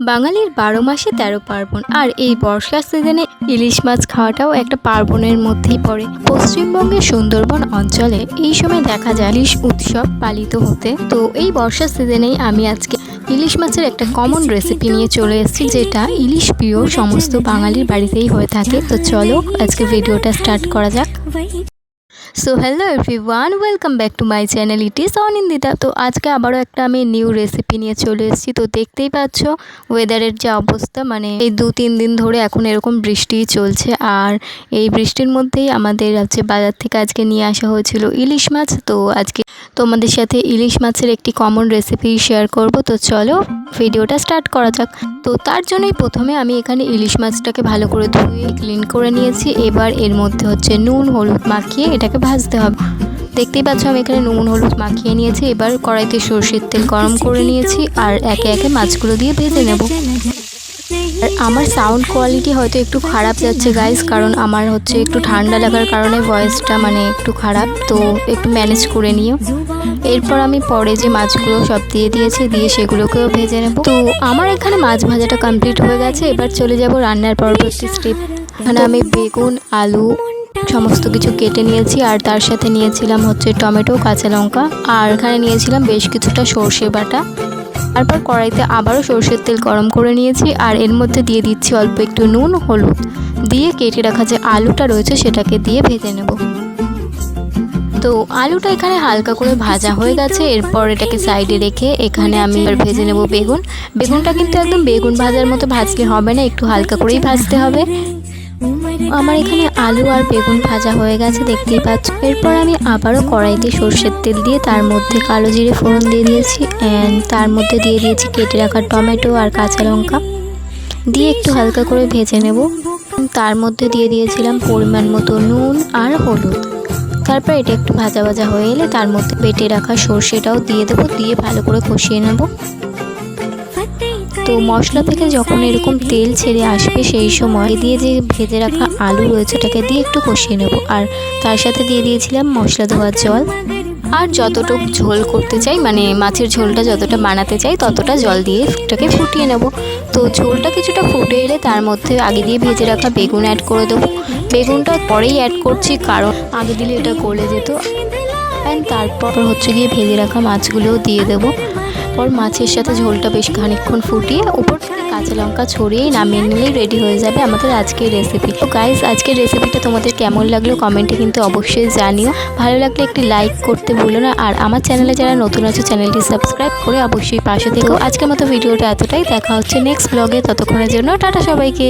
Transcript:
বাঙালির বারো মাসে তেরো পার্বণ, আর এই বর্ষার সিজনে ইলিশ মাছ খাওয়াটাও একটা পার্বণের মধ্যেই পড়ে। পশ্চিমবঙ্গের সুন্দরবন অঞ্চলে এই সময় দেখা যায় ইলিশ উৎসব পালিত হতে। তো এই বর্ষার সিজনেই আমি আজকে ইলিশ মাছের একটা কমন রেসিপি নিয়ে চলে এসেছি, যেটা ইলিশ প্রিয় সমস্ত বাঙালির বাড়িতেই হয়ে থাকে। তো চলো আজকে ভিডিওটা স্টার্ট করা যাক। So hello everyone welcome back to my channel it is Anindita তো আজকে আবারও একটা আমি নিউ রেসিপি নিয়ে চলে এসেছি। তো দেখতেই পাচ্ছ ওয়েদারের যে অবস্থা মানে এই দু তিন দিন ধরে এখন এরকম বৃষ্টিই চলছে। আর এই বৃষ্টির মধ্যেই আমাদের হচ্ছে বাজার থেকে আজকে নিয়ে আসা হয়েছিল ইলিশ মাছ। তো আজকে তোমাদের সাথে ইলিশ মাছের একটি কমন রেসিপি শেয়ার করব। তো চলো ভিডিওটা স্টার্ট করা যাক। তো তার জন্যই প্রথমে আমি এখানে ইলিশ মাছটাকে ভালো করে ধুয়ে ক্লিন করে নিয়েছি। এবার এর মধ্যে হচ্ছে নুন, হলুদ মাখিয়ে এটাকে ভাজতে হবে। দেখতেই পাচ্ছ আমি এখানে নুন, হলুদ মাখিয়ে নিয়েছি। এবার কড়াইতে সর্ষের তেল গরম করে নিয়েছি। আর একে একে মাছগুলো দিয়ে ভেজে নেব। আমার সাউন্ড কোয়ালিটি হয়তো একটু খারাপ যাচ্ছে গাইস কারণ আমার হচ্ছে একটু ঠান্ডা লাগার কারণে ভয়েসটা মানে একটু খারাপ, তো একটু ম্যানেজ করে নিও। এরপর আমি পরে যে মাছগুলো সব দিয়ে দিয়েছি, দিয়ে সেগুলোকেও ভেজে নেব। তো আমার এখানে মাছ ভাজাটা কমপ্লিট হয়ে গেছে, এবার চলে যাব রান্নার পরবর্তী স্টেপ এখানে আমি বেগুন, আলু সমস্ত কিছু কেটে নিয়েছি, আর তার সাথে নিয়েছিলাম হচ্ছে টমেটো, কাঁচা লঙ্কা, আর এখানে নিয়েছিলাম বেশ কিছুটা সর্ষে বাটা। তারপর কড়াইতে আবারও সর্ষের তেল গরম করে নিয়েছি আর এর মধ্যে দিয়ে দিচ্ছি অল্প একটু নুন, হলুদ। দিয়ে কেটে রাখা যে আলুটা রয়েছে সেটাকে দিয়ে ভেজে নেব। তো আলুটা এখানে হালকা করে ভাজা হয়ে গেছে। এরপর এটাকে সাইডে রেখে এখানে আমি এবার ভেজে নেব বেগুন। বেগুনটা কিন্তু একদম বেগুন ভাজার মতো ভাজলে হবে না, একটু হালকা করেই ভাজতে হবে। আমার এখানে আলু আর বেগুন ভাজা হয়ে গেছে, দেখতেই পাচ্ছ। এরপর আমি আবারও কড়াইতে সর্ষের তেল দিয়ে, তার মধ্যে কালো জিরে ফোড়ন দিয়ে দিয়েছি অ্যান্ড তার মধ্যে দিয়ে দিয়েছি কেটে রাখা টমেটো আর কাঁচা লঙ্কা। দিয়ে একটু হালকা করে ভেজে নেব। তার মধ্যে দিয়ে দিয়েছিলাম পরিমাণ মতো নুন আর হলুদ। তারপর এটা একটু ভাজা ভাজা হয়ে এলে তার মধ্যে বেটে রাখা সর্ষেটাও দিয়ে দেবো, দিয়ে ভালো করে কষিয়ে নেব। তো মশলা থেকে যখন এরকম তেল ছেড়ে আসবে সেই সময় দিয়ে যে ভেজে রাখা আলু রয়েছে ওটাকে দিয়ে একটু কষিয়ে নেব। আর তার সাথে দিয়ে দিয়েছিলাম মশলা ধোয়ার জল। আর যতটুক ঝোল করতে চাই মানে মাছের ঝোলটা যতটা বানাতে চাই, ততটা জল দিয়ে এটাকে ফুটিয়ে নেব। তো ঝোলটা কিছুটা ফুটে এলে তার মধ্যে আগে দিয়ে ভেজে রাখা বেগুন অ্যাড করে দেবো। বেগুনটা পরেই অ্যাড করছি কারণ আগে দিলে এটা গলে যেত। অ্যান্ড তারপর হচ্ছে গিয়ে ভেজে রাখা মাছগুলোও দিয়ে দেবো। পর মাছের সাথে ঝোলটা বেশ খানিকক্ষণ ফুটিয়ে উপর থেকে কাঁচা লঙ্কা ছড়িয়েই নামিয়ে নিলেই রেডি হয়ে যাবে আমাদের আজকের রেসিপি তো গাইজ আজকের রেসিপিটা তোমাদের কেমন লাগল কমেন্টে কিন্তু অবশ্যই জানিও। ভালো লাগলে একটি লাইক করতে ভুলো না আর আমার চ্যানেলে যারা নতুন আছে চ্যানেলটি সাবস্ক্রাইব করে অবশ্যই পাশে থেকো। আজকের মতো ভিডিওটা এতটাই। দেখা হচ্ছে নেক্সট ব্লগে ততক্ষণের জন্য টাটা সবাইকে।